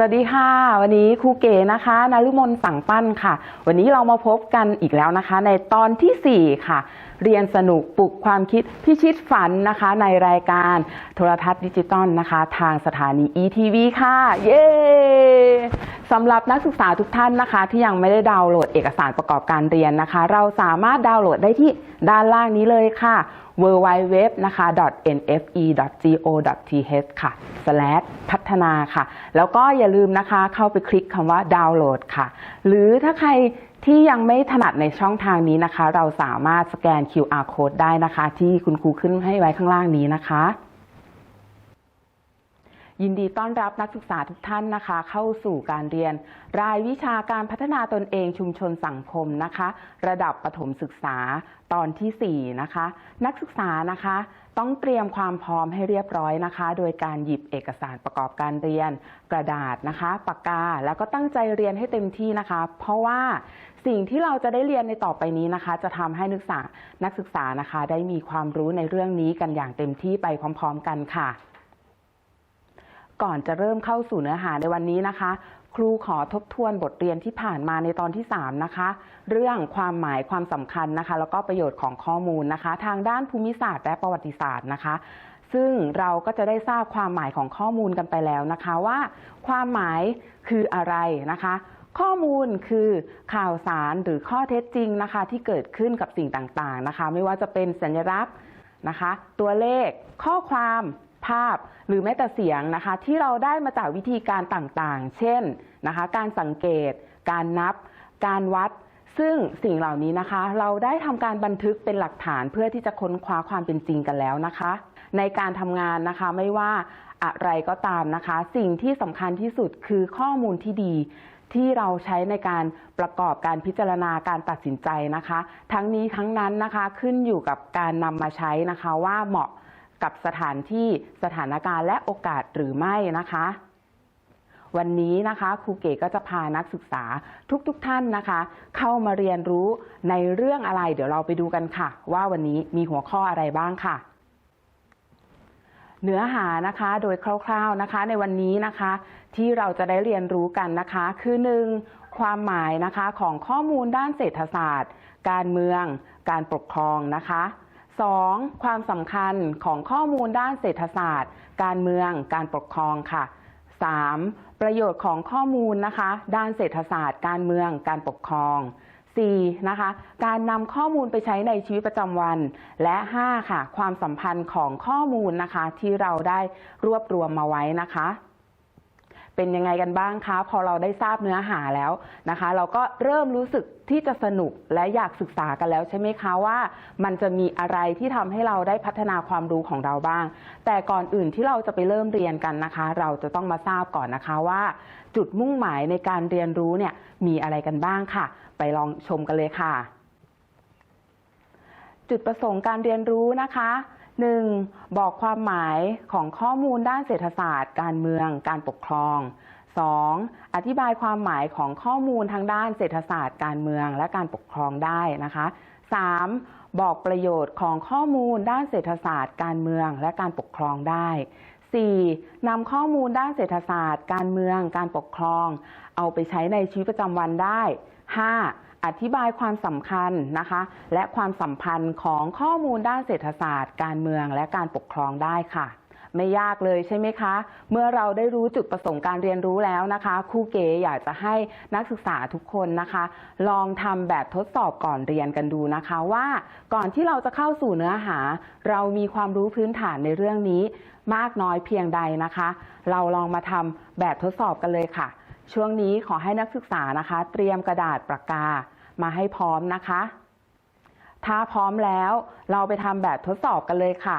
สวัสดีค่ะ วันนี้ครูเก๋นะคะนารุมนสั่งปั้นค่ะ วันนี้เรามาพบกันอีกแล้วนะคะ ในตอนทีสี่ 4 ค่ะ เรียนสนุกปลุกความคิดพิชิตฝันนะคะ ในรายการโทรทัศน์ดิจิตอลนะคะ ทางสถานี ETV ค่ะ เย้สำหรับนักศึกษาทุกท่านนะคะ ที่ยังไม่ได้ดาวน์โหลดเอกสารประกอบการเรียนนะคะ เราสามารถดาวน์โหลดได้ที่ด้านล่างนี้เลยค่ะ w w w นะคะ nfe.go.th ค่ะ slash พัฒนาค่ะ แล้วก็อย่าลืมนะคะเข้าไปคลิกคำว่าดาวน์โหลดค่ะ หรือถ้าใครที่ยังไม่ถนัดในช่องทางนี้นะคะ เราสามารถสแกน QR code ได้นะคะ ที่คุณครูขึ้นให้ไว้ข้างล่างนี้นะคะ ยินดีต้อนรับนักศึกษาทุกท่านนะคะ เข้าสู่การเรียน รายวิชาการพัฒนาตนเองชุมชนสังคมนะคะ ระดับประถมศึกษาตอนทีสี่ 4 นะคะ นักศึกษานะคะ ต้องเตรียมความพร้อมให้เรียบร้อยนะคะ โดยการหยิบเอกสารประกอบการเรียน กระดาษนะคะปากกาแล้วก็ตั้งใจเรียนให้เต็มที่นะคะ เพราะว่าสิ่งที่เราจะได้เรียนในต่อไปนี้นะคะ จะทำให้นักศึกษานักศึกษานะคะ ได้มีความรู้ในเรื่องนี้กันอย่างเต็มที่ไปพร้อม ๆ กันค่ะ ก่อนจะเริ่มเข้าสู่เนื้อหาในวันนี้นะคะ ครูขอทบทวนบทเรียนที่ผ่านมาในตอนที่ 3 นะคะ เรื่องความหมายความสำคัญนะคะ แล้วก็ประโยชน์ของข้อมูลนะคะ ทางด้านภูมิศาสตร์และประวัติศาสตร์นะคะ ซึ่งเราก็จะได้ทราบความหมายของข้อมูลกันไปแล้วนะคะว่า ความหมายคืออะไรนะคะข้อมูลคือข่าวสารหรือข้อเท็จจริงนะคะ ที่เกิดขึ้นกับสิ่งต่างๆนะคะ ไม่ว่าจะเป็นสัญลักษณ์นะคะ ตัวเลขข้อความ ภาพหรือแม้แต่เสียงนะคะ ที่เราได้มาจากวิธีการต่างๆ เช่นนะคะ การสังเกต การนับ การวัด ซึ่งสิ่งเหล่านี้นะคะ เราได้ทำการบันทึกเป็นหลักฐานเพื่อที่จะค้นคว้าความเป็นจริงกันแล้วนะคะ ในการทำงานนะคะไม่ว่าอะไรก็ตามนะคะ สิ่งที่สำคัญที่สุดคือข้อมูลที่ดีที่เราใช้ในการประกอบการพิจารณาการตัดสินใจนะคะ ทั้งนี้ทั้งนั้นนะคะขึ้นอยู่กับการนำมาใช้นะคะว่าเหมาะ กับสถานที่สถานการณ์และโอกาสหรือไม่นะคะ วันนี้นะคะครูเก๋ก็จะพานักศึกษาทุกๆทท่านนะคะ เข้ามาเรียนรู้ในเรื่องอะไร เดี๋ยวเราไปดูกันค่ะ ว่าวันนี้มีหัวข้ออะไรบ้างค่ะเนื้อหานะคะโดยคร่าวๆนะคะในวันนี้นะคะ ที่เราจะได้เรียนรู้กันนะคะ คือ 1. ความหมายนะคะของข้อมูลด้านเศรษฐศาสตร์ การเมือง การปกครองนะคะ 2. ความสำคัญของข้อมูลด้านเศรษฐศาสตร์ การเมือง การปกครองค่ะ 3. ประโยชน์ของข้อมูลนะคะ ด้านเศรษฐศาสตร์ การเมือง การปกครอง 4. นะคะ การนำข้อมูลไปใช้ในชีวิตประจำวัน และ 5. ค่ะ ความสัมพันธ์ของข้อมูลนะคะ ที่เราได้รวบรวมมาไว้นะคะ เป็นยังไงกันบ้างคะ พอเราได้ทราบเนื้อหาแล้วนะคะ เราก็เริ่มรู้สึกที่จะสนุกและอยากศึกษากันแล้วใช่ไหมคะว่า มันจะมีอะไรที่ทำให้เราได้พัฒนาความรู้ของเราบ้าง แต่ก่อนอื่นที่เราจะไปเริ่มเรียนกันนะคะ เราจะต้องมาทราบก่อนนะคะว่า จุดมุ่งหมายในการเรียนรู้เนี่ยมีอะไรกันบ้างค่ะ ไปลองชมกันเลยค่ะ จุดประสงค์การเรียนรู้นะคะ 1. บอกความหมายของข้อมูลด้านเศรษฐศาสตร์ การเมือง การปกครอง 2. อธิบายความหมายของข้อมูลทางด้านเศรษฐศาสตร์ การเมืองและการปกครองได้นะคะ 3. บอกประโยชน์ของข้อมูลด้านเศรษฐศาสตร์ การเมืองและการปกครองได้ 4. นำข้อมูลด้านเศรษฐศาสตร์ การเมือง การปกครอง เอาไปใช้ในชีวิตประจำวันได้ 5. อธิบายความสำคัญนะคะ และความสัมพันธ์ของข้อมูลด้านเศรษฐศาสตร์ การเมืองและการปกครองได้ค่ะ ไม่ยากเลยใช่ไหมคะ เมื่อเราได้รู้จุดประสงค์การเรียนรู้แล้วนะคะครูเก๋อยากจะให้นักศึกษาทุกคนนะคะ ลองทำแบบทดสอบก่อนเรียนกันดูนะคะว่าก่อนที่เราจะเข้าสู่เนื้อหา เรามีความรู้พื้นฐานในเรื่องนี้ มากน้อยเพียงใดนะคะ เราลองมาทำแบบทดสอบกันเลยค่ะ ช่วงนี้ขอให้นักศึกษานะคะ เตรียมกระดาษปากกามาให้พร้อมนะคะ ถ้าพร้อมแล้วเราไปทำแบบทดสอบกันเลยค่ะ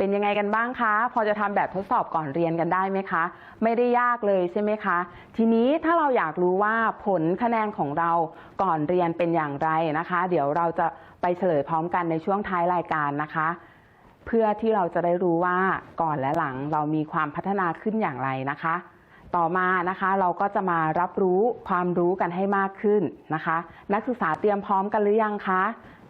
เป็นยังไงกันบ้างคะ พอจะทำแบบทดสอบก่อนเรียนกันได้ไหมคะ ไม่ได้ยากเลยใช่ไหมคะ ทีนี้ถ้าเราอยากรู้ว่าผลคะแนนของเราก่อนเรียนเป็นอย่างไรนะคะ เดี๋ยวเราจะไปเฉลยพร้อมกันในช่วงท้ายรายการนะคะ เพื่อที่เราจะได้รู้ว่าก่อนและหลังเรามีความพัฒนาขึ้นอย่างไรนะคะ ต่อมานะคะเราก็จะมารับรู้ความรู้กันให้มากขึ้นนะคะ นักศึกษาเตรียมพร้อมกันหรือยังคะ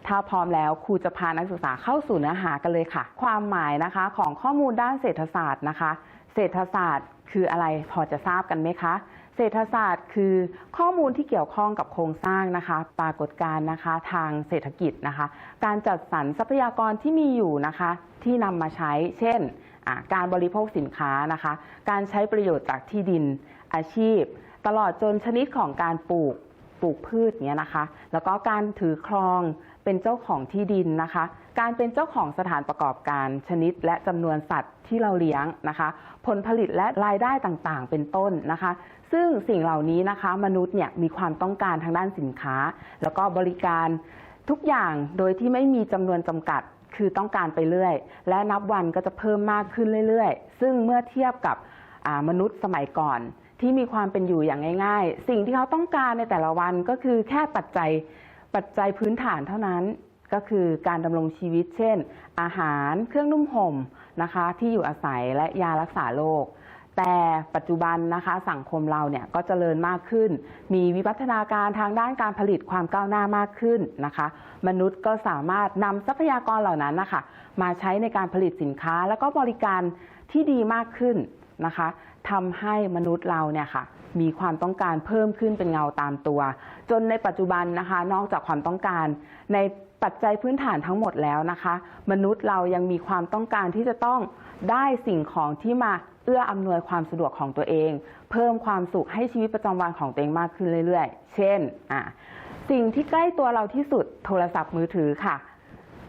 ถ้าพร้อมแล้วครูจะพานักศึกษาเข้าสู่เนื้อหากันเลยค่ะ ความหมายนะคะของข้อมูลด้านเศรษฐศาสตร์นะคะ เศรษฐศาสตร์คืออะไรพอจะทราบกันไหมคะ เศรษฐศาสตร์คือข้อมูลที่เกี่ยวข้องกับโครงสร้างนะคะ ปรากฏการณ์นะคะทางเศรษฐกิจนะคะ การจัดสรรทรัพยากรที่มีอยู่นะคะ ที่นำมาใช้ เช่น การบริโภคสินค้านะคะ การใช้ประโยชน์จากที่ดิน อาชีพ ตลอดจนชนิดของการปลูกปลูกพืชเนี้ยนะคะ แล้วก็การถือครอง เป็นเจ้าของที่ดินนะคะ การเป็นเจ้าของสถานประกอบการชนิด และจำนวนสัตว์ที่เราเลี้ยงนะคะ ผลผลิตและรายได้ต่างๆ เป็นต้นนะคะ ซึ่งสิ่งเหล่านี้นะคะ มนุษย์เนี่ยมีความต้องการทางด้านสินค้า แล้วก็บริการทุกอย่างโดยที่ไม่มีจำนวนจำกัดคือต้องการไปเรื่อย และนับวันก็จะเพิ่มมากขึ้นเรื่อยๆ ซึ่งเมื่อเทียบกับมนุษย์สมัยก่อนที่มีความเป็นอยู่อย่างง่าย ๆ สิ่งที่เขาต้องการในแต่ละวันก็คือแค่ปัจจัย ปัจจัยพื้นฐานเท่านั้นก็คือการดำรงชีวิต เช่น อาหารเครื่องนุ่มห่มนะคะ ที่อยู่อาศัยและยารักษาโรคแต่ปัจจุบันนะคะสังคมเราเนี่ยก็เจริญมากขึ้น มีวิวัฒนาการทางด้านการผลิตความก้าวหน้ามากขึ้นนะคะ มนุษย์ก็สามารถนำทรัพยากรเหล่านั้นนะคะมาใช้ในการผลิตสินค้า แล้วก็บริการที่ดีมากขึ้นนะคะ ทำให้มนุษย์เราเนี่ยค่ะมีความต้องการเพิ่มขึ้นเป็นเงาตามตัว จนในปัจจุบันนะคะ นอกจากความต้องการ ในปัจจัยพื้นฐานทั้งหมดแล้วนะคะ มนุษย์เรายังมีความต้องการที่จะต้องได้สิ่งของที่มาเอื้ออำนวยความสะดวกของตัวเอง เพิ่มความสุขให้ชีวิตประจำวันของตัวเองมากขึ้นเรื่อย ๆ เช่นอะสิ่งที่ใกล้ตัวเราที่สุดโทรศัพท์มือถือค่ะ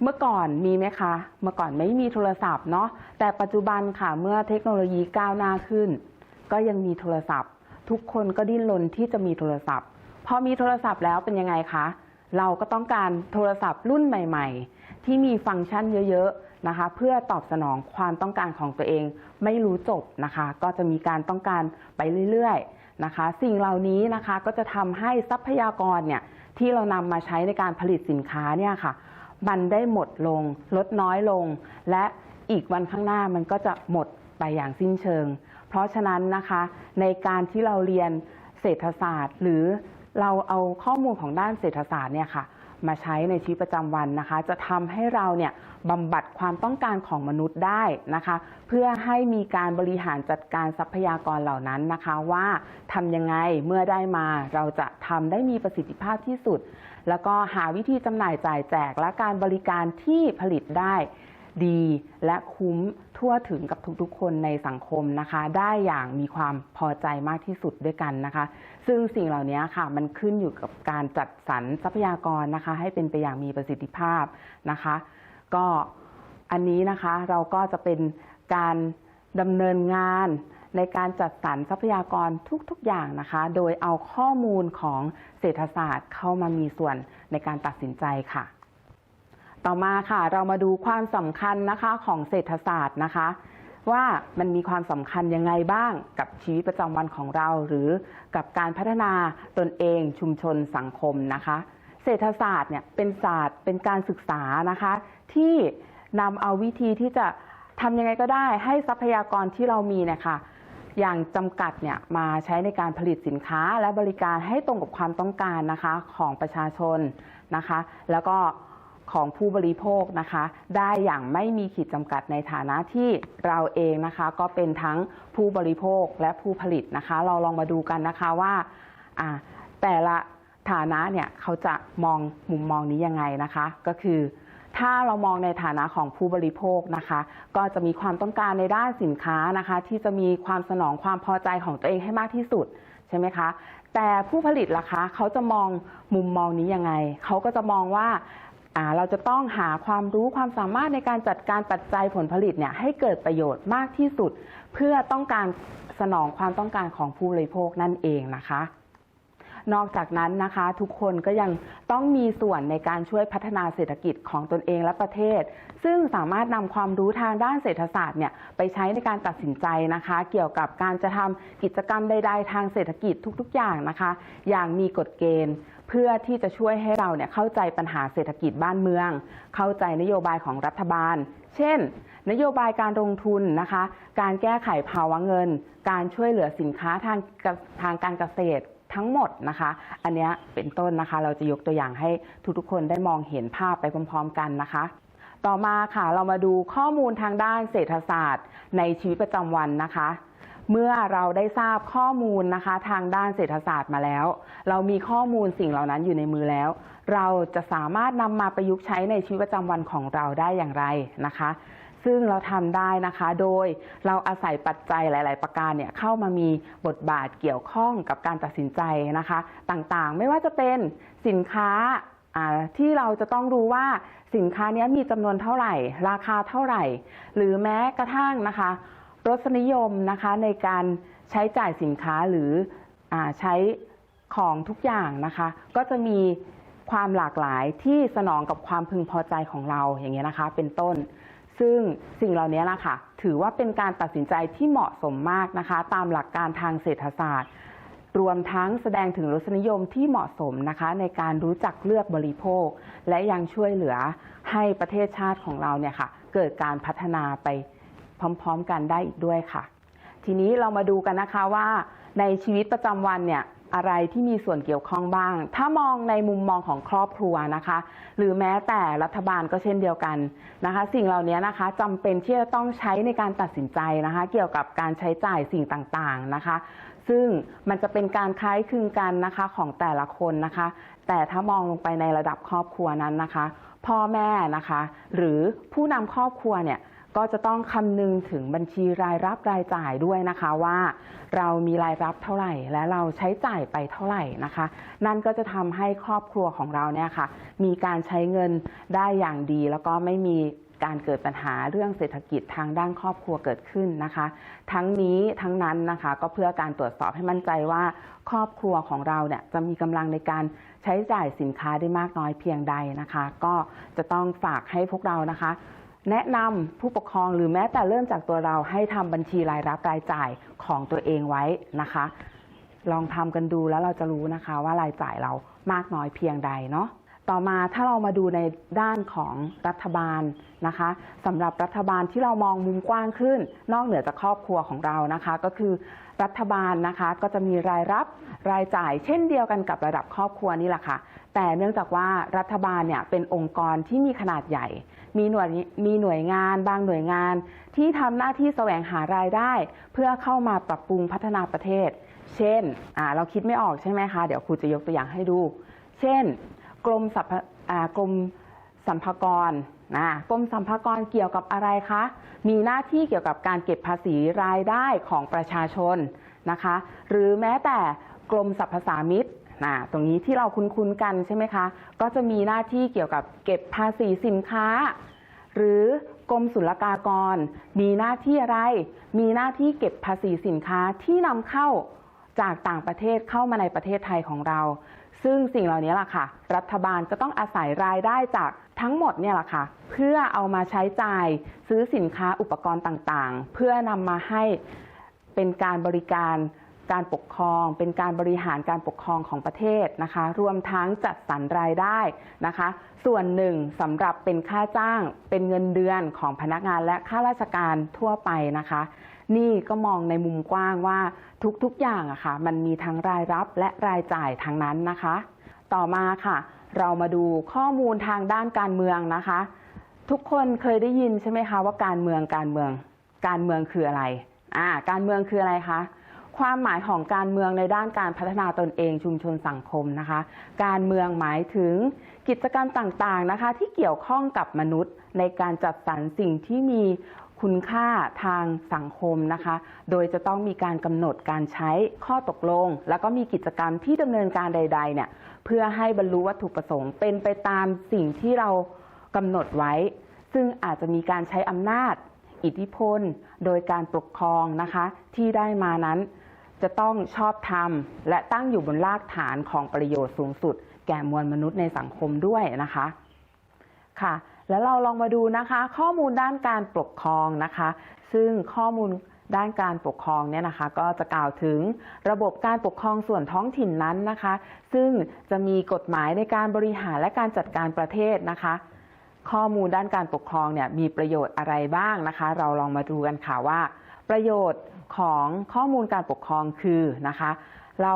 เมื่อก่อนมีไหมคะ เมื่อก่อนไม่มีโทรศัพท์เนาะแต่ปัจจุบันค่ะเมื่อเทคโนโลยีก้าวหน้าขึ้น ก็ยังมีโทรศัพท์ ทุกคนก็ดิ้นรนที่จะมีโทรศัพท์ พอมีโทรศัพท์แล้วเป็นยังไงคะ เราก็ต้องการโทรศัพท์รุ่นใหม่ ๆ ที่มีฟังก์ชันเยอะๆนะคะ เพื่อตอบสนองความต้องการของตัวเอง ไม่รู้จบนะคะ ก็จะมีการต้องการไปเรื่อยๆนะคะ สิ่งเหล่านี้นะคะก็จะทำให้ทรัพยากรเนี่ยที่เรานำมาใช้ในการผลิตสินค้าเนี่ยค่ะ มันได้หมดลง ลดน้อยลง และอีกวันข้างหน้ามันก็จะหมดไปอย่างสิ้นเชิงเพเพราะฉะนั้นนะคะ ในการที่เราเรียนเศรษฐศาสตร์ หรือเราเอาข้อมูลของด้านเศรษฐศาสตร์เนี่ยค่ะ มาใช้ในชีวิตประจำวันนะคะ จะทำให้เราเนี่ยบำบัดความต้องการของมนุษย์ได้นะคะ เพื่อให้มีการบริหารจัดการทรัพยากรเหล่านั้นนะคะ ว่าทำยังไงเมื่อได้มาเราจะทำได้มีประสิทธิภาพที่สุด แล้วก็หาวิธีจำหน่ายจ่ายแจก และการบริการที่ผลิตได้ดีและคุ้มทั่วถึงกับทุกๆ คนในสังคมนะคะ ได้อย่างมีความพอใจมากที่สุดด้วยกันนะคะ ซึ่งสิ่งเหล่านี้ค่ะมันขึ้นอยู่กับการจัดสรรทรัพยากรนะคะ ให้เป็นไปอย่างมีประสิทธิภาพนะคะ ก็อันนี้นะคะเราก็จะเป็นการดำเนินงานในการจัดสรรทรัพยากรทุก ๆ อย่างนะคะ โดยเอาข้อมูลของเศรษฐศาสตร์เข้ามามีส่วนในการตัดสินใจค่ะ ต่อมาค่ะ เรามาดูความสำคัญนะคะของเศรษฐศาสตร์นะคะ ว่ามันมีความสำคัญยังไงบ้างกับชีวิตประจำวันของเรา หรือกับการพัฒนาตนเองชุมชนสังคมนะคะ เศรษฐศาสตร์เนี่ยเป็นศาสตร์เป็นการศึกษานะคะ ที่นำเอาวิธีที่จะทำยังไงก็ได้ให้ทรัพยากรที่เรามีเนะคะอย่างจำกัดเนี่ยมาใช้ในการผลิตสินค้าและบริการให้ตรงกับความต้องการนะคะของประชาชนนะคะ แล้วก็ ของผู้บริโภคนะคะ ได้อย่างไม่มีขีดจำกัดในฐานะที่เราเองนะคะ ก็เป็นทั้งผู้บริโภคและผู้ผลิตนะคะ เราลองมาดูกันนะคะว่าแต่ละฐานะเนี่ยเขาจะมองมุมมองนี้ยังไงนะคะ ก็คือถ้าเรามองในฐานะของผู้บริโภคนะคะ ก็จะมีความต้องการในด้านสินค้านะคะ ที่จะมีความสนองความพอใจของตัวเองให้มากที่สุดใช่ไหมคะแต่ผู้ผลิตล่ะคะเขาจะมองมุมมองนี้ยังไงเขาก็จะมองว่า เราจะต้องหาความรู้ความสามารถในการจัดการปัจจัยผลผลิตเนี่ยให้เกิดประโยชน์มากที่สุด เพื่อต้องการสนองความต้องการของผู้บริโภคนั่นเองนะคะ นอกจากนั้นนะคะทุกคนก็ยังต้องมีส่วนในการช่วยพัฒนาเศรษฐกิจของตนเองและประเทศ ซึ่งสามารถนำความรู้ทางด้านเศรษฐศาสตร์เนี่ยไปใช้ในการตัดสินใจนะคะ เกี่ยวกับการจะทำกิจกรรมใด ๆ ทางเศรษฐกิจทุก ๆ อย่างนะคะ อย่างมีกฎเกณฑ์ เพื่อที่จะช่วยให้เราเนี่ยเข้าใจปัญหาเศรษฐกิจบ้านเมือง เข้าใจนโยบายของรัฐบาล เช่น นโยบายการลงทุนนะคะ การแก้ไขภาวะเงิน การช่วยเหลือสินค้าทางทางการเกษตรทั้งหมดนะคะ อันนี้เป็นต้นนะคะ เราจะยกตัวอย่างให้ทุกๆคนได้มองเห็นภาพไปพร้อม ๆ กันนะคะ ต่อมาค่ะเรามาดูข้อมูลทางด้านเศรษฐศาสตร์ในชีวิตประจำวันนะคะ เมื่อเราได้ทราบข้อมูลนะคะ ทางด้านเศรษฐศาสตร์มาแล้ว เรามีข้อมูลสิ่งเหล่านั้นอยู่ในมือแล้ว เราจะสามารถนำมาประยุกต์ใช้ในชีวิตประจำวันของเราได้อย่างไรนะคะ ซึ่งเราทำได้นะคะ โดยเราอาศัยปัจจัยหลาย ๆ ประการเนี่ยเข้ามามีบทบาทเกี่ยวข้องกับการตัดสินใจนะคะ ต่างๆ ไม่ว่าจะเป็นสินค้าที่เราจะต้องรู้ว่าสินค้านี้มีจำนวนเท่าไหร่ ราคาเท่าไหร่ หรือแม้กระทั่งนะคะ รสนิยมนะคะในการใช้จ่ายสินค้าหรืออใช้ของทุกอย่างนะคะ ก็จะมีความหลากหลายที่สนองกับความพึงพอใจของเราอย่างเงี้ยนะคะ เป็นต้น ซึ่งสิ่งเหล่านี้ล่ะคะถือว่าเป็นการตัดสินใจที่เหมาะสมมากนะคะ ตามหลักการทางเศรษฐศาสตร์ รวมทั้งแสดงถึงรสนิยมที่เหมาะสมนะคะ ในการรู้จักเลือกบริโภค และยังช่วยเหลือให้ประเทศชาติของเราเนี่ยค่ะ เกิดการพัฒนาไป พร้อม ๆ กันได้อีกด้วยค่ะ ทีนี้เรามาดูกันนะคะว่า ในชีวิตประจำวันเนี่ยอะไรที่มีส่วนเกี่ยวข้องบ้าง ถ้ามองในมุมมองของครอบครัวนะคะ หรือแม้แต่รัฐบาลก็เช่นเดียวกันนะคะ สิ่งเหล่านี้นะคะจำเป็นที่จะต้องใช้ในการตัดสินใจนะคะ เกี่ยวกับการใช้จ่ายสิ่งต่างๆนะคะ ซึ่งมันจะเป็นการคล้ายคลึงกันนะคะของแต่ละคนนะคะ แต่ถ้ามองลงไปในระดับครอบครัวนั้นนะคะ พ่อแม่นะคะ หรือผู้นำครอบครัวเนี่ย ก็จะต้องคำนึงถึงบัญชีรายรับรายจ่ายด้วยนะคะว่า เรามีรายรับเท่าไหร่ และเราใช้จ่ายไปเท่าไหร่นะคะ นั่นก็จะทำให้ครอบครัวของเราเนี่ยค่ะ มีการใช้เงินได้อย่างดี แล้วก็ไม่มีการเกิดปัญหาเรื่องเศรษฐกิจทางด้านครอบครัวเกิดขึ้นนะคะ ทั้งนี้ทั้งนั้นนะคะก็เพื่อการตรวจสอบให้มั่นใจว่า ครอบครัวของเราเนี่ยจะมีกำลังในการใช้จ่ายสินค้าได้มากน้อยเพียงใดนะคะ ก็จะต้องฝากให้พวกเรานะคะ แนะนำผู้ปกครองหรือแม้แต่เริ่มจากตัวเราให้ทำบัญชีรายรับรายจ่ายของตัวเองไว้นะคะ ลองทำกันดูแล้วเราจะรู้นะคะ ว่ารายจ่ายเรามากน้อยเพียงใดเนาะต่อมาถ้าเรามาดูในด้านของรัฐบาลนะคะสำหรับรัฐบาลที่เรามองมุมกว้างขึ้น นอกเหนือจากครอบครัวของเรานะคะ ก็คือรัฐบาลนะคะก็จะมีรายรับรายจ่าย เช่นเดียวกันกับระดับครอบครัวนี่แหละค่ะแต่เนื่องจากว่ารัฐบาลเนี่ยเป็นองค์กรที่มีขนาดใหญ่ มีหน่วยมีหน่วยงาน บางหน่วยงาน ที่ทำหน้าที่แสวงหารายได้ เพื่อเข้ามาปรับปรุงพัฒนาประเทศ เช่นเราคิดไม่ออกใช่ไหมคะ เดี๋ยวครูจะยกตัวอย่างให้ดู เช่น กรมสรรพกรมสัมภากรนะกรมสัมภากรเกี่ยวกับอะไรคะ มีหน้าที่เกี่ยวกับการเก็บภาษีรายได้ของประชาชนนะคะ หรือแม้แต่กรมสรรพสามิต นะตรงนี้ที่เราคุ้นๆกันใช่ไหมคะ ก็จะมีหน้าที่เกี่ยวกับเก็บภาษีสินค้า หรือกรมศุลกากร มีหน้าที่อะไร มีหน้าที่เก็บภาษีสินค้าที่นำเข้าจากต่างประเทศเข้ามาในประเทศไทยของเรา ซึ่งสิ่งเหล่านี้ล่ะค่ะ รัฐบาลก็ต้องอาศัยรายได้จากทั้งหมดเนี่ยแหละค่ะ เพื่อเอามาใช้จ่ายซื้อสินค้าอุปกรณ์ต่างๆ เพื่อนำมาให้เป็นการบริการ การปกครอง เป็นการบริหารการปกครองของประเทศนะคะ รวมทั้งจัดสรรรายได้นะคะ ส่วนหนึ่งสำหรับเป็นค่าจ้าง เป็นเงินเดือนของพนักงานและข้าราชการทั่วไปนะคะ นี่ก็มองในมุมกว้างว่าทุกๆอย่างอะค่ะมันมีทั้งรายรับและรายจ่ายทั้งนั้นนะคะ ต่อมาค่ะ เรามาดูข้อมูลทางด้านการเมืองนะคะ ทุกคนเคยได้ยินใช่ไหมคะว่าการเมืองการเมือง การเมืองคืออะไรอ่าการเมืองคืออะไรคะ ความหมายของการเมืองในด้านการพัฒนาตนเองชุมชนสังคมนะคะ การเมืองหมายถึงกิจกรรมต่างๆนะคะ ที่เกี่ยวข้องกับมนุษย์ ในการจัดสรรสิ่งที่มีคุณค่าทางสังคมนะคะ โดยจะต้องมีการกำหนดการใช้ข้อตกลง แล้วก็มีกิจกรรมที่ดำเนินการใด ๆ เนี่ย เพื่อให้บรรลุวัตถุประสงค์ เป็นไปตามสิ่งที่เรากำหนดไว้ ซึ่งอาจจะมีการใช้อำนาจ อิทธิพล โดยการปกครองนะคะ ที่ได้มานั้น จะต้องชอบธรรม และตั้งอยู่บนรากฐานของประโยชน์สูงสุด แก่มวลมนุษย์ในสังคมด้วยนะคะค่ะ แล้วเราลองมาดูนะคะ ข้อมูลด้านการปกครองนะคะ ซึ่งข้อมูลด้านการปกครองเนี่ยนะคะ ก็จะกล่าวถึงระบบการปกครองส่วนท้องถิ่นนั้นนะคะ ซึ่งจะมีกฎหมายในการบริหารและการจัดการประเทศนะคะ ข้อมูลด้านการปกครองเนี่ยมีประโยชน์อะไรบ้างนะคะ เราลองมาดูกันค่ะว่า ประโยชน์ ของข้อมูลการปกครองคือนะคะ เรา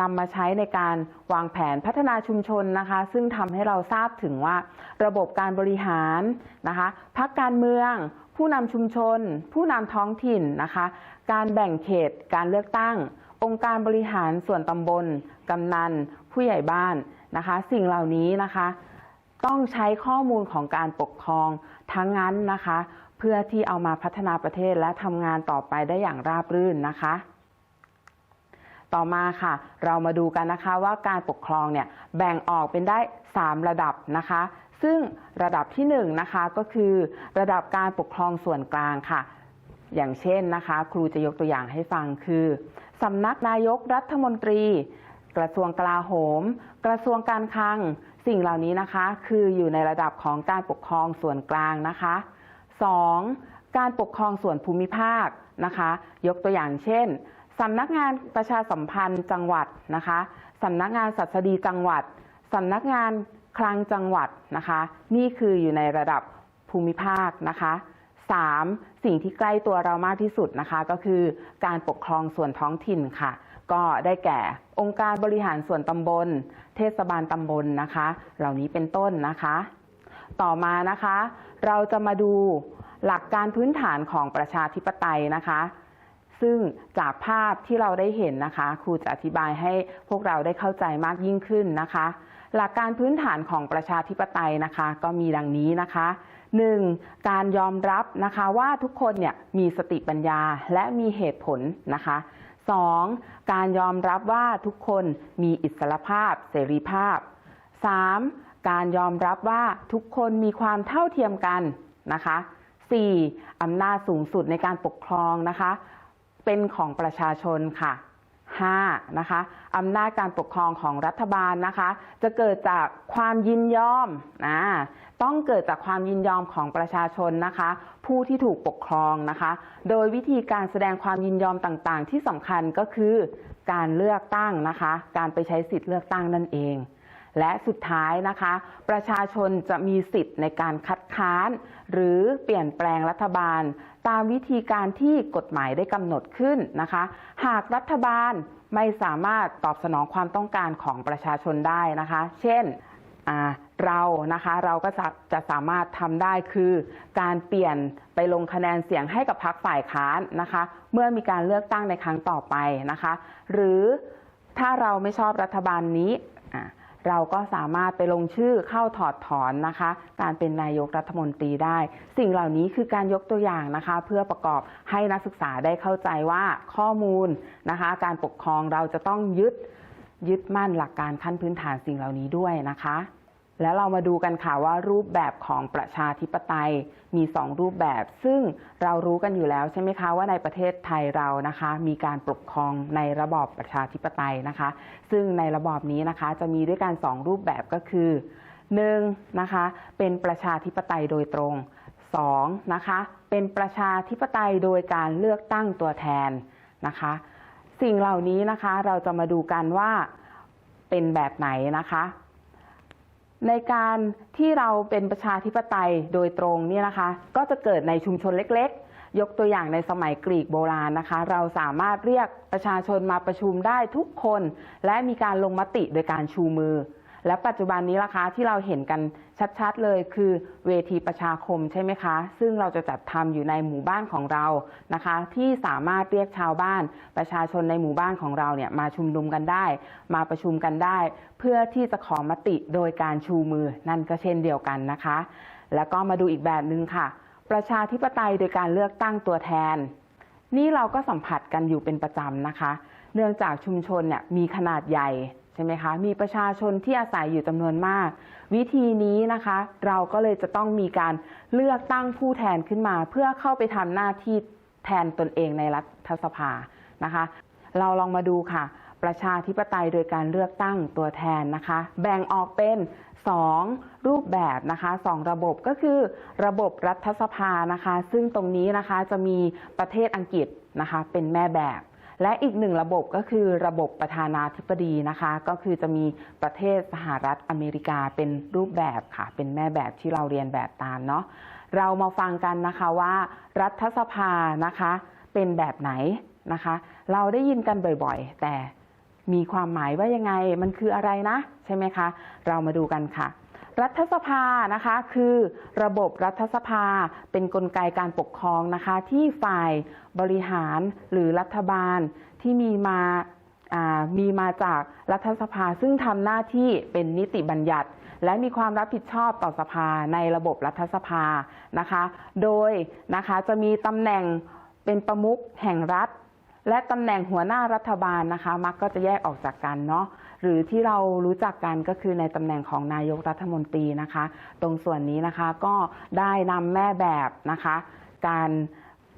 นำมาใช้ในการวางแผนพัฒนาชุมชนนะคะ ซึ่งทำให้เราทราบถึงว่า ระบบการบริหารนะคะพักการเมือง ผู้นำชุมชน ผู้นำท้องถิ่นนะคะ การแบ่งเขตการเลือกตั้ง องค์การบริหารส่วนตำบลกำนัน ผู้ใหญ่บ้านนะคะ สิ่งเหล่านี้นะคะ ต้องใช้ข้อมูลของการปกครองทั้งนั้นนะคะ เพื่อที่เอามาพัฒนาประเทศและทำงานต่อไปได้อย่างราบรื่นนะคะ ต่อมาค่ะ เรามาดูกันนะคะว่าการปกครองเนี่ยแบ่งออกเป็นได้ 3 ระดับนะคะ ซึ่งระดับที่1นงนะคะก็คือระดับการปกครองส่วนกลางค่ะ อย่างเช่นนะคะ ครูจะยกตัวอย่างให้ฟังคือสำนักนายกรัฐมนตรี กระทรวงกลาโหม กระทรวงการคลัง สิ่งเหล่านี้นะคะ คืออยู่ในระดับของการปกครองส่วนกลางนะคะ 2. การปกครองส่วนภูมิภาคนะคะ ยกตัวอย่างเช่นสำนักงานประชาสัมพันธ์จังหวัดนะคะสำนักงานศัสดีจังหวัดสำนักงานคลังจังหวัดนะคะ นี่คืออยู่ในระดับภูมิภาคนะคะ 3. สิ่งที่ใกล้ตัวเรามากที่สุดนะคะ ก็คือการปกครองส่วนท้องถิ่นค่ะ ก็ได้แก่องค์การบริหารส่วนตำบล เทศบาลตำบลนะคะ เหล่านี้เป็นต้นนะคะ ต่อมานะคะ เราจะมาดูหลักการพื้นฐานของประชาธิปไตยนะคะ ซึ่งจากภาพที่เราได้เห็นนะคะ ครูจะอธิบายให้พวกเราได้เข้าใจมากยิ่งขึ้นนะคะ หลักการพื้นฐานของประชาธิปไตยนะคะ ก็มีดังนี้นะคะ 1. การยอมรับนะคะว่าทุกคนเนี่ยมีสติปัญญาและมีเหตุผลนะคะ 2. การยอมรับว่าทุกคนมีอิสรภาพ เสรีภาพ 3. การยอมรับว่าทุกคนมีความเท่าเทียมกันนะคะ 4. อำนาจสูงสุดในการปกครองนะคะ เป็นของประชาชนค่ะ 5. นะคะอำนาจการปกครองของรัฐบาลนะคะ จะเกิดจากความยินยอมอ่าต้องเกิดจากความยินยอมของประชาชนนะคะ ผู้ที่ถูกปกครองนะคะ โดยวิธีการแสดงความยินยอมต่างๆ ที่สำคัญก็คือ การเลือกตั้งนะคะ การไปใช้สิทธิ์เลือกตั้งนั่นเอง และสุดท้ายนะคะ ประชาชนจะมีสิทธิ์ในการคัดค้าน หรือเปลี่ยนแปลงรัฐบาล ตามวิธีการที่กฎหมายได้กำหนดขึ้นนะคะ หากรัฐบาลไม่สามารถตอบสนองความต้องการของประชาชนได้นะคะ เช่นเรานะคะเราก็จะจะสามารถทำได้คือ การเปลี่ยนไปลงคะแนนเสียงให้กับพรรคฝ่ายค้านนะคะ เมื่อมีการเลือกตั้งในครั้งต่อไปนะคะ หรือถ้าเราไม่ชอบรัฐบาลนี้ เราก็สามารถไปลงชื่อเข้าถอดถอนนะคะ การเป็นนายกรัฐมนตรีได้ สิ่งเหล่านี้คือการยกตัวอย่างนะคะ เพื่อประกอบให้นักศึกษาได้เข้าใจว่าข้อมูลนะคะ การปกครองเราจะต้องยึดยึดมั่นหลักการขั้นพื้นฐานสิ่งเหล่านี้ด้วยนะคะ แล้วเรามาดูกันค่ะว่ารูปแบบของประชาธิปไตยมี 2 รูปแบบ ซึ่งเรารู้กันอยู่แล้วใช่ไหมคะว่าในประเทศไทยเรานะคะ มีการปกครองในระบอบประชาธิปไตยนะคะ ซึ่งในระบอบนี้นะคะจะมีด้วยกัน 2 รูปแบบก็คือ 1. นะคะเป็นประชาธิปไตยโดยตรง 2. นะคะเป็นประชาธิปไตยโดยการเลือกตั้งตัวแทนนะคะ สิ่งเหล่านี้นะคะเราจะมาดูกันว่าเป็นแบบไหนนะคะ ในการที่เราเป็นประชาธิปไตยโดยตรงเนี่ยนะคะ ก็จะเกิดในชุมชนเล็กๆ ยกตัวอย่างในสมัยกรีกโบราณนะคะ เราสามารถเรียกประชาชนมาประชุมได้ทุกคน และมีการลงมติโดยการชูมือ และปัจจุบันนี้ล่ะคะที่เราเห็นกันชัดๆเลยคือเวทีประชาคมใช่ไหมคะ ซึ่งเราจะจัดทำอยู่ในหมู่บ้านของเรานะคะ ที่สามารถเรียกชาวบ้าน ประชาชนในหมู่บ้านของเราเนี่ยมาชุมนุมกันได้ มาประชุมกันได้ เพื่อที่จะขอมติโดยการชูมือนั่นก็เช่นเดียวกันนะคะ แล้วก็มาดูอีกแบบหนึ่งค่ะ ประชาธิปไตยโดยการเลือกตั้งตัวแทน นี่เราก็สัมผัสกันอยู่เป็นประจำนะคะ เนื่องจากชุมชนเนี่ยมีขนาดใหญ่ ใช่ไหมคะ มีประชาชนที่อาศัยอยู่จำนวนมาก วิธีนี้นะคะ เราก็เลยจะต้องมีการเลือกตั้งผู้แทนขึ้นมา เพื่อเข้าไปทำหน้าที่แทนตนเองในรัฐสภานะคะ เราลองมาดูค่ะ ประชาธิปไตยโดยการเลือกตั้งตัวแทนนะคะ แบ่งออกเป็น 2 รูปแบบนะคะ 2 ระบบก็คือระบบรัฐสภานะคะ ซึ่งตรงนี้นะคะจะมีประเทศอังกฤษนะคะ เป็นแม่แบบ และอีกหนึ่งระบบก็คือระบบประธานาธิบดีนะคะ ก็คือจะมีประเทศสหรัฐอเมริกาเป็นรูปแบบค่ะ เป็นแม่แบบที่เราเรียนแบบตามเนาะเรามาฟังกันนะคะว่ารัฐสภานะคะเป็นแบบไหนนะคะ เราได้ยินกันบ่อยๆ แต่มีความหมายว่ายังไงมันคืออะไรนะ ใช่ไหมคะ เรามาดูกันค่ะ รัฐสภานะคะคือระบบรัฐสภาเป็นนกลไกการปกครองนะคะที่ฝ่ายบริหารหรือรัฐบาลที่มีมาอ่ามีมาจากรัฐสภาซึ่งทำหน้าที่เป็นนิติบัญญัติ และมีความรับผิดชอบต่อสภาในระบบรัฐสภานะคะ โดยนะคะจะมีตำแหน่งเป็นประมุขแห่งรัฐ และตำแหน่งหัวหน้ารัฐบาลนะคะ มักก็จะแยกออกจากกันเนาะ หรือที่เรารู้จักกันก็คือในตำแหน่งของนายกรัฐมนตรีนะคะ ตรงส่วนนี้นะคะก็ได้นำแม่แบบนะคะ การ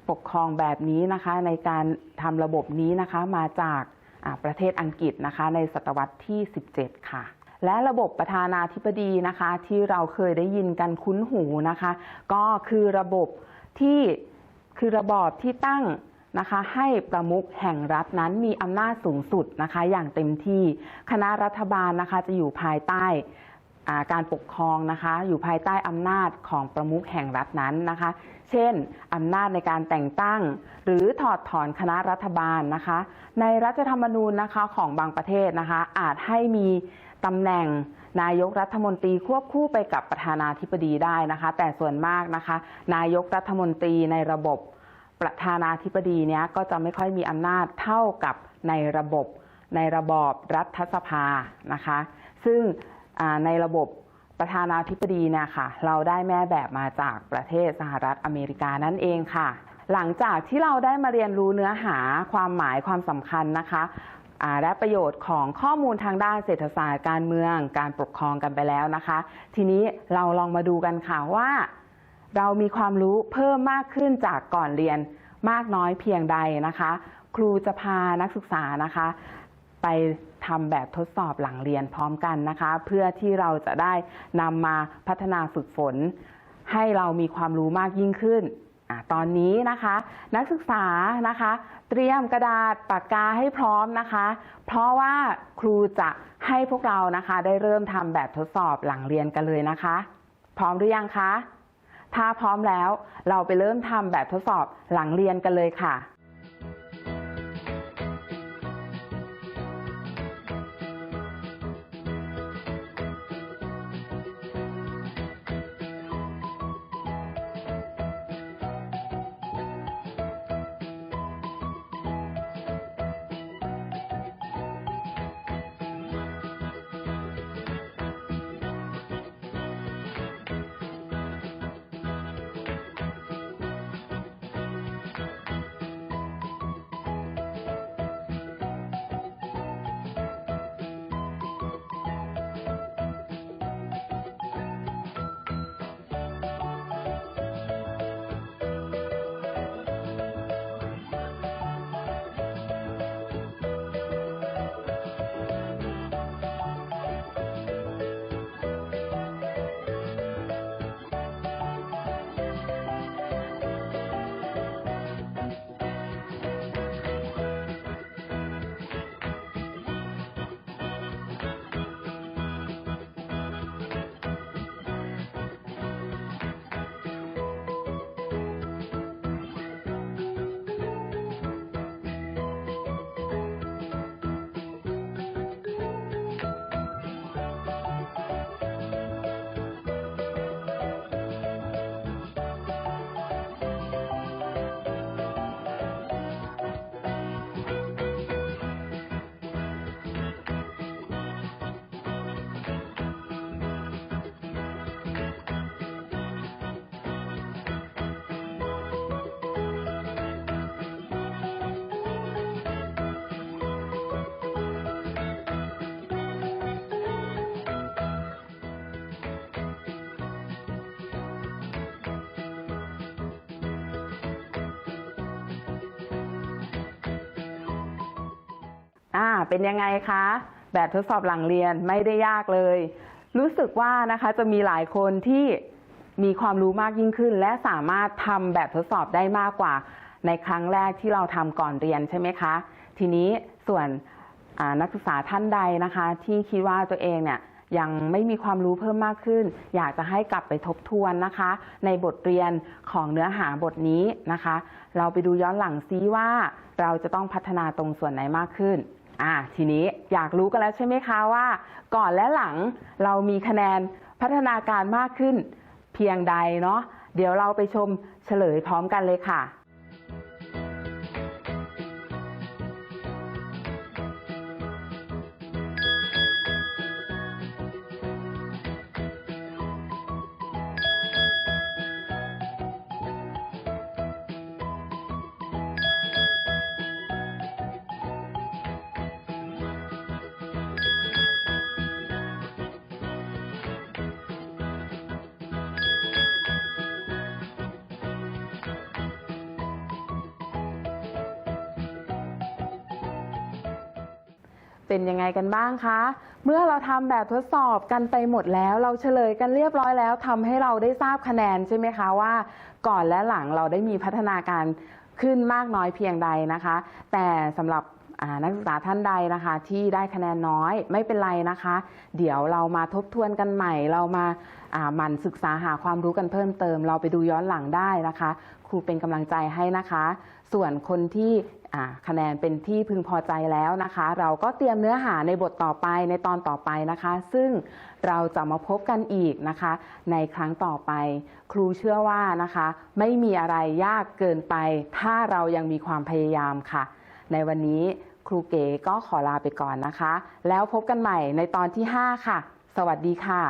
ปกครองแบบนี้นะคะในการทำระบบนี้นะคะมาจากประเทศอังกฤษนะคะ ในศตวรรษที่ 17 ค่ะ และระบบประธานาธิบดีนะคะ ที่เราเคยได้ยินกันคุ้นหูนะคะ ก็คือระบบที่คือระบอบที่ตั้ง นะคะ ให้ประมุขแห่งรัฐนั้นมีอำนาจสูงสุดนะคะ อย่างเต็มที่คณะรัฐบาลนะคะจะอยู่ภายใต้การปกครองนะคะ อยู่ภายใต้อำนาจของประมุขแห่งรัฐนั้นนะคะ เช่นอำนาจในการแต่งตั้ง หรือถอดถอนคณะรัฐบาลนะคะ ในรัฐธรรมนูญนะคะของบางประเทศนะคะ อาจให้มีตำแหน่งนายกรัฐมนตรีควบคู่ไปกับประธานาธิบดีได้นะคะ แต่ส่วนมากนะคะ นายกรัฐมนตรีในระบบ ประธานาธิบดีเนี้ยก็จะไม่ค่อยมีอำนาจเท่ากับในระบบในระบอบรัฐสภานะคะ ซึ่งในระบบประธานาธิบดีเนี่ยค่ะเราได้แม่แบบมาจากประเทศสหรัฐอเมริกานั่นเองค่ะ หลังจากที่เราได้มาเรียนรู้เนื้อหาความหมายความสำคัญนะคะและประโยชน์ของข้อมูลทางด้านเศรษฐศาสตร์การเมือง การปกครองกันไปแล้วนะคะ ทีนี้เราลองมาดูกันค่ะว่า เรามีความรู้เพิ่มมากขึ้นจากก่อนเรียนมากน้อยเพียงใดนะคะ ครูจะพานักศึกษานะคะ ไปทำแบบทดสอบหลังเรียนพร้อมกันนะคะ เพื่อที่เราจะได้นำมาพัฒนาฝึกฝน ให้เรามีความรู้มากยิ่งขึ้นอตอนนี้นะคะ นักศึกษานะคะ เตรียมกระดาษปากกาให้พร้อมนะคะ เพราะว่าครูจะให้พวกเรานะคะ ได้เริ่มทำแบบทดสอบหลังเรียนกันเลยนะคะ พร้อมหรือยังคะ ถ้าพร้อมแล้ว เราไปเริ่มทำแบบทดสอบหลังเรียนกันเลยค่ะ อ่าเป็นยังไงคะ แบบทดสอบหลังเรียนไม่ได้ยากเลย รู้สึกว่านะคะจะมีหลายคนที่มีความรู้มากยิ่งขึ้น และสามารถทำแบบทดสอบได้มากกว่า ในครั้งแรกที่เราทำก่อนเรียนใช่ไหมคะ ทีนี้ส่วนนักศึกษาท่านใดนะคะ ที่คิดว่าตัวเองเนี่ยยังไม่มีความรู้เพิ่มมากขึ้น อยากจะให้กลับไปทบทวนนะคะ ในบทเรียนของเนื้อหาบทนี้นะคะ เราไปดูย้อนหลังซิว่าเราจะต้องพัฒนาตรงส่วนไหนมากขึ้น อ่าทีนี้อยากรู้กันแล้วใช่ไหมคะว่า ก่อนและหลังเรามีคะแนนพัฒนาการมากขึ้น เพียงใดเนาะเดี๋ยวเราไปชมเฉลยพร้อมกันเลยค่ะ เป็นยังไงกันบ้างคะ เมื่อเราทำแบบทดสอบกันไปหมดแล้ว เราเฉลยกันเรียบร้อยแล้วทำให้เราได้ทราบคะแนนใช่ไหมคะว่า ก่อนและหลังเราได้มีพัฒนาการขึ้นมากน้อยเพียงใดนะคะ แต่สำหรับ นักศึกษาท่านใดนะคะ ที่ได้คะแนนน้อยไม่เป็นไรนะคะ เดี๋ยวเรามาทบทวนกันใหม่ เรามาหมั่นศึกษาหาความรู้กันเพิ่มเติม เราไปดูย้อนหลังได้นะคะ ครูเป็นกำลังใจให้นะคะ ส่วนคนที่คะแนนเป็นที่พึงพอใจแล้วนะคะ เราก็เตรียมเนื้อหาในบทต่อไปในตอนต่อไปนะคะ ซึ่งเราจะมาพบกันอีกนะคะ ในครั้งต่อไป ครูเชื่อว่านะคะ ไม่มีอะไรยากเกินไป ถ้าเรายังมีความพยายามค่ะ ในวันนี้ ครูเก๋ก็ขอลาไปก่อนนะคะ แล้วพบกันใหม่ในตอนที่ 5 ค่ะ สวัสดีค่ะ